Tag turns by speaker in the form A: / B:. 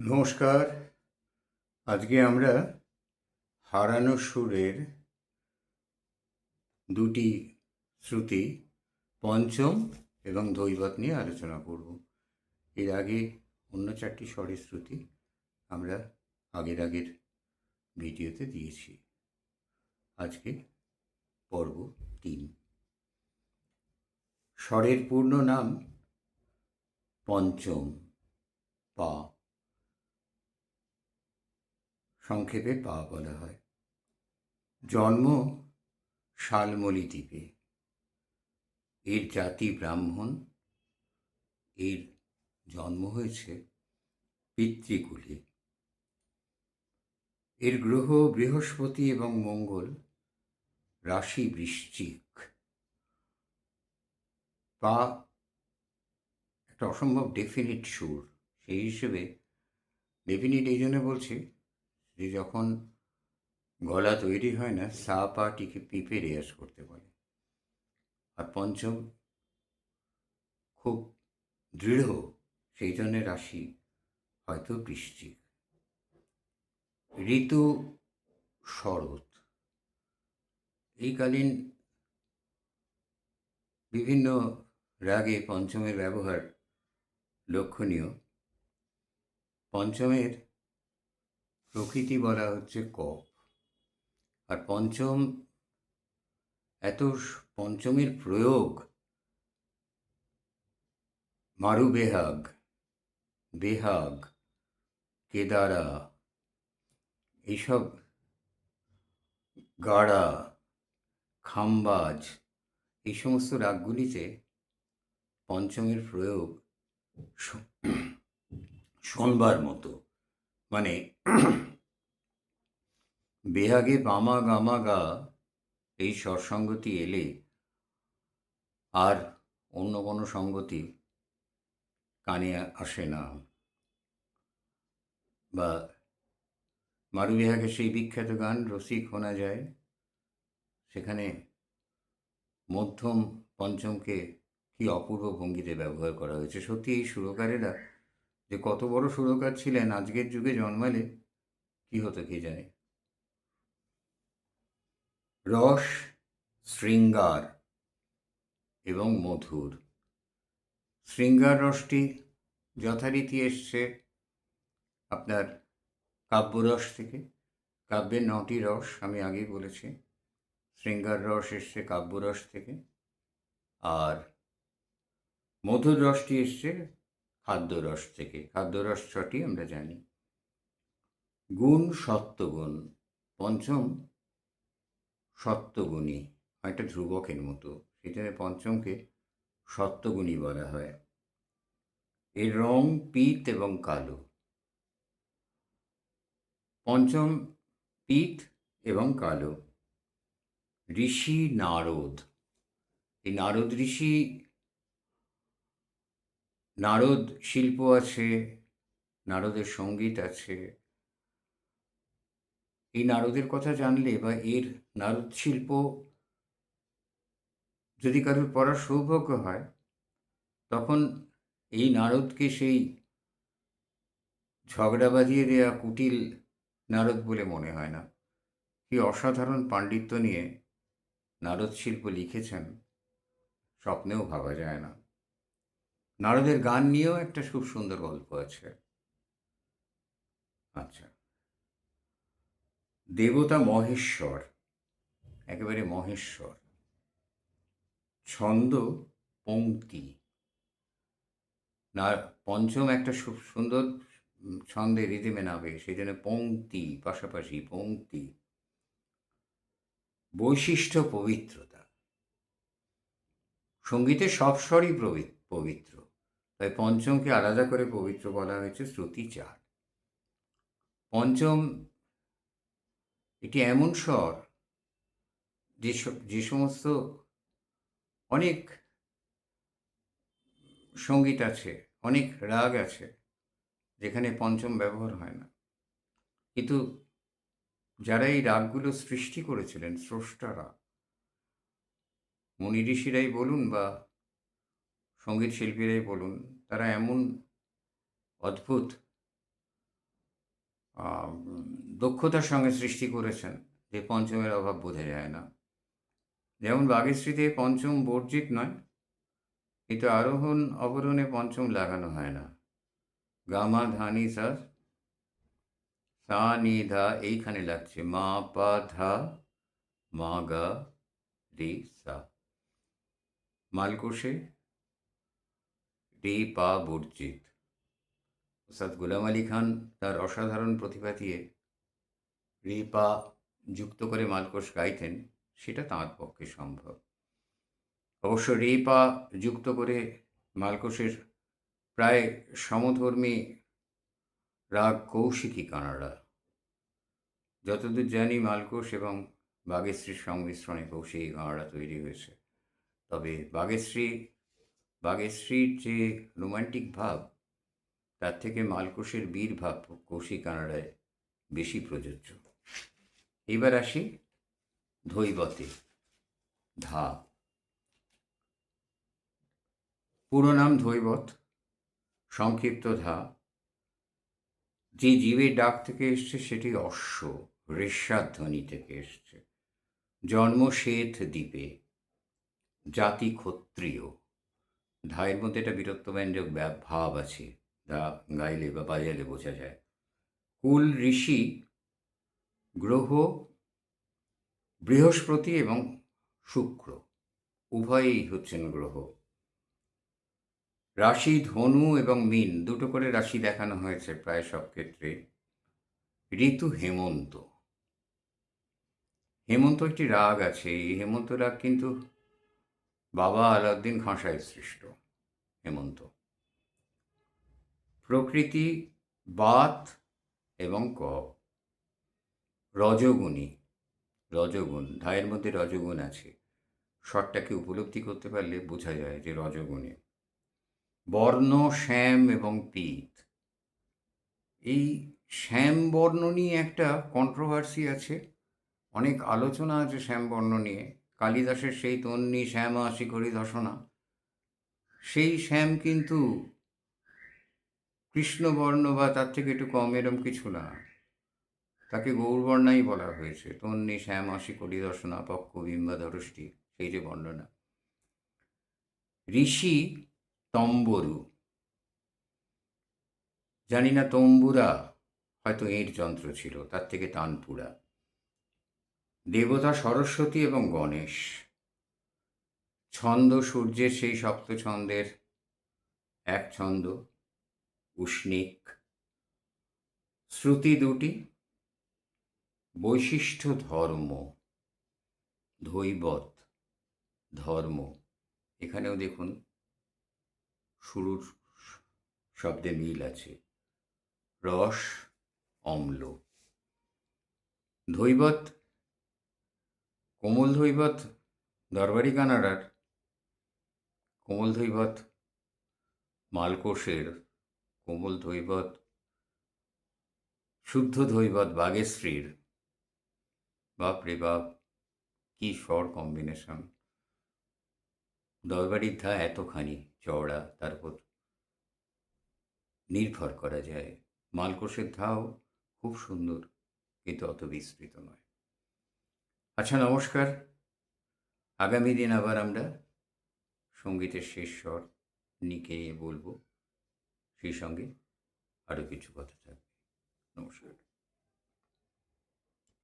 A: নমস্কার। আজকে আমরা হারানো সুরের দুটি শ্রুতি, পঞ্চম এবং দৈবত নিয়ে আলোচনা করব। এর আগে অন্য চারটি স্বরের শ্রুতি আমরা আগের আগের ভিডিওতে দিয়েছি। আজকে পর্ব তিন। স্বরের পূর্ণ নাম পঞ্চম পা। সংক্ষেপে পা বলা হয়। জন্ম শালমলি দ্বীপে। এর জাতি ব্রাহ্মণ। এর জন্ম হয়েছে পিতৃকুলে। এর গ্রহ বৃহস্পতি এবং মঙ্গল রাশি বৃশ্চিক। পা একটা অসম্ভব ডেফিনিট সুর। সেই হিসেবে ডেফিনিট এই জন্য বলছি যখন গলা তৈরি হয় না, সা পা টিকে পিপে রেয়াজ করতে বলে। আর পঞ্চম খুব দৃঢ়, সেই জন্য রাশি হয়তো বৃশ্চিক। ঋতু শরৎ। এইকালীন বিভিন্ন রাগে পঞ্চমের ব্যবহার লক্ষণীয়। পঞ্চমের প্রকৃতি বলা হচ্ছে কফ আর পঞ্চম, এত পঞ্চমের প্রয়োগ মারু বেহাগ বেহাগ কেদারা এইসব গাড়া, খাম্বাজ, এই সমস্ত রাগগুলিতে পঞ্চমের প্রয়োগ শোনবার মতো। মানে বেহাগে বামা গামা গা এই স্বরসঙ্গতি এলে আর অন্য কোনো সঙ্গতি কানে আসে না। বা মারুবিহাগের সেই বিখ্যাত গান রসিক শোনা যায়, সেখানে মধ্যম পঞ্চমকে কি অপূর্ব ভঙ্গিতে ব্যবহার করা হয়েছে? সত্যি এই সুরকারেরা যে কত বড় সুরকার ছিলেন আজকের যুগে জন্মালে, কি হতো কে জানে? রস, শৃঙ্গার এবং মধুর। শৃঙ্গার রসটি যথারীতি এসছে আপনার কাব্যরস থেকে। কাব্যের নটি রস আমি আগেই বলেছি। শৃঙ্গার রস এসছে কাব্যরস থেকে। আর মধুর রসটি এসছে খাদ্যরস থেকে। খাদ্যরস ছটি আমরা জানি। গুণ সত্যগুণ। পঞ্চম সত্যগুণী। একটা ধ্রুবকের মতো। সেখানে পঞ্চমকে সত্যগুণী বলা হয়। এর রং পিত এবং কালো। পঞ্চম পিত এবং কালো। ঋষি নারদ। এই নারদ ঋষি নারদ শিল্প আছে, নারদের সংগীত আছে। এই নারদের কথা জানলে বা এর নারদ শিল্প যদি কারোর পড়ার সৌভাগ্য হয়, তখন এই নারদকে সেই ঝগড়া বাঁধিয়ে দেয়া কুটিল নারদ বলে মনে হয় না। কি অসাধারণ পাণ্ডিত্য নিয়ে নারদ শিল্প লিখেছেন, স্বপ্নেও ভাবা যায় না। নারদের গান নিয়েও একটা খুব সুন্দর গল্প আছে। আচ্ছা। দেবতা মহেশ্বর, একেবারে মহেশ্বর। ছন্দ পংক্তি না, পঞ্চম একটা সুন্দর ছন্দে রিদিমে নাবে সেই জন্য পঙ্ক্তি, পাশাপাশি পংক্তি বৈশিষ্ট্য পবিত্রতা। সঙ্গীতে সব স্বরই পবিত্র। তাই পঞ্চমকে আলাদা করে পবিত্র বলা হয়েছে শ্রুতি চার পঞ্চম, এটি এমন স্বর যে যে সমস্ত অনেক সংগীত আছে, অনেক রাগ আছে, যেখানে পঞ্চম ব্যবহার হয় না। কিন্তু যারা এই রাগগুলো সৃষ্টি করেছিলেন, স্রষ্টারা, মুনি ঋষিরাই বলুন বা সংগীত শিল্পীরাই বলুন, তারা এমন অদ্ভুত দক্ষতার সঙ্গে সৃষ্টি করেছেন যে পঞ্চমের অভাব বোঝা যায় না। যেমন বাঘেশ্রীতে পঞ্চম বর্জিত নয়, কিন্তু আরোহণ অবরোহণে পঞ্চম লাগানো হয় না। গামা ধানি সা সা নি ধা এইখানে লাগছে, মা পা ধা, মা গা রে সা। মালকোষে রে পা বর্জিত। ওস্তাদ গোলাম আলী খান তার অসাধারণ প্রতিভা দিয়ে রে পা যুক্ত করে মালকোষ গাইতেন, সেটা তাঁর পক্ষে সম্ভব। অবশ্য রে পা যুক্ত করে মালকোষের প্রায় সমধর্মী রাগ কৌশিকী কানাডা। যতদূর জানি মালকোষ এবং বাগেশ্রীর সংমিশ্রণে কৌশিকী কানাডা তৈরি হয়েছে। তবে বাগেশ্রী বাগেশ্রীর যে রোমান্টিক ভাব, তার থেকে মালকোষের বীর ভাব কৌশিক কানাডায় বেশি প্রযোজ্য। এবার আসি ধৈবতে, ধা। পুরো নাম ধৈবত, সংক্ষিপ্ত ধা। যে জীবের ডাক থেকে এসছে সেটি অশ্ব ঋষ্যাধ্বনি থেকে এসছে। জন্ম দ্বীপে, জাতি ক্ষত্রিয়। ধায়ের মধ্যে একটা বীরত্বব্যঞ্জক ব্যা- ভাব আছে। যা গাইলে বা বাজালে বোঝা যায়। কুল ঋষি গ্রহ বৃহস্পতি এবং শুক্র। উভয়ই হচ্ছেন গ্রহ। রাশি ধনু এবং মিন দুটো করে রাশি দেখানো হয়েছে প্রায় সব ক্ষেত্রে। ঋতু হেমন্ত। হেমন্ত একটি রাগ আছে। এই হেমন্ত রাগ কিন্তু বাবা আলাউদ্দিন খাঁসায় সৃষ্ট, হেমন্ত। প্রকৃতি, বাত এবং ক। রজগুণী, রজগুণ, ধায়ের মধ্যে রজগুণ আছে। স্বরটাকে উপলব্ধি করতে পারলে বোঝা যায় যে রজগুণী। বর্ণ, শ্যাম এবং পীত। এই শ্যাম বর্ণ নিয়ে একটা কন্ট্রোভার্সি আছে। অনেক আলোচনা আছে শ্যাম বর্ণ নিয়ে। কালিদাসের সেই তন্নি শ্যাম আসি করি দর্শনা সেই শ্যাম কিন্তু কৃষ্ণবর্ণ বা তার থেকে একটু কম এরম কিছু না। তাকে গৌরবর্ণাই বলা হয়েছে। তন্নি শ্যাম আসি করি দর্শনা পক্ষ বিম্বা ধরষ্টি সেই যে বর্ণনা। ঋষি তম্বরু। জানি না তম্বুরা হয়তো এর যন্ত্র ছিল, তার থেকে তানপুরা। দেবতা সরস্বতী এবং গণেশ। ছন্দ সূর্যের সেই সপ্ত ছন্দের এক ছন্দ, উষ্ণিক। শ্রুতি দুটি, বৈশিষ্ট্য ধর্ম, ধৈবত ধর্ম। এখানেও দেখুন, শুরুর শব্দে মিল আছে। রস, অম্ল। ধৈবত কোমল ধৈবত, দরবারি কানাডার কোমল ধৈবত, মালকোষের কোমল ধৈবত, শুদ্ধ ধৈবত বাগেশ্রীর। বাপরে বাপ, কি স্বর কম্বিনেশন দরবারির ধা এতখানি চওড়া, তার উপর নির্ভর করা যায়। মালকোষের ধাও খুব সুন্দর, কিন্তু অত বিস্তৃত নয়। আচ্ছা নমস্কার। আগামী দিন আবার আমরা সঙ্গীতের শেষ স্বর নিকে বলব। সেই সঙ্গে আরও কিছু কথা থাকবে। নমস্কার।